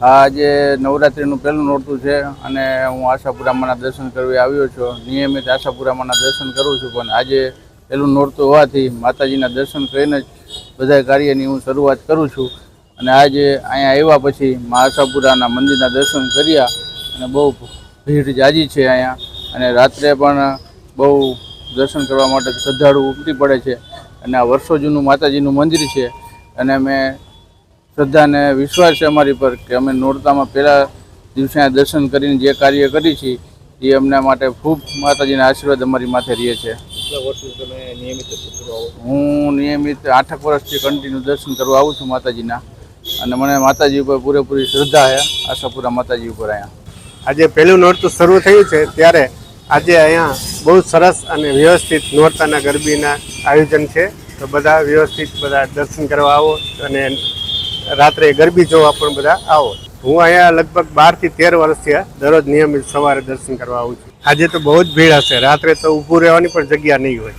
આજે નવરાત્રિનું પહેલું નોરતું છે અને હું આશાપુરામાના દર્શન કરવા આવ્યો છું. નિયમિત આશાપુરામાના દર્શન કરું છું, પણ આજે પહેલું નોરતું હોવાથી માતાજીના દર્શન કરીને જ બધા કાર્યની હું શરૂઆત કરું છું. અને આજે અહીંયા આવ્યા પછી મા આશાપુરાના મંદિરના દર્શન કર્યા અને બહુ ભીડ જાજી છે અહીંયા. અને રાત્રે પણ બહુ દર્શન કરવા માટે શ્રદ્ધાળુ ઉમટી પડે છે. અને આ વર્ષો જૂનું માતાજીનું મંદિર છે. અને અમે શ્રદ્ધા અને વિશ્વાસ છે અમારી પર કે અમે નોરતામાં પહેલાં દિવસે આ દર્શન કરીને જે કાર્ય કરી છે એ અમના માટે ખૂબ માતાજીના આશીર્વાદ અમારી માથે રહે છે. તમે નિયમિત દર્શન હું નિયમિત આઠક વર્ષથી કન્ટિન્યુ દર્શન કરવા આવું છું માતાજીના. અને મને માતાજી ઉપર પૂરેપૂરી શ્રદ્ધા છે આશાપુરા માતાજી ઉપર અહીંયા. આજે પહેલું નોરતું શરૂ થયું છે ત્યારે આજે અહીંયા બહુ સરસ અને વ્યવસ્થિત નોરતાના ગરબીના આયોજન છે. તો બધા વ્યવસ્થિત બધા દર્શન કરવા આવો અને રાત્રે ગરબી જોવા પણ બધા આવો. હું અહીંયા લગભગ બારથી તેર વર્ષથી દરરોજ નિયમિત સવારે દર્શન કરવા આવું છું. આજે તો બહુ જ ભીડ હશે. રાત્રે તો ઊભું રહેવાની પણ જગ્યા નહીં હોય.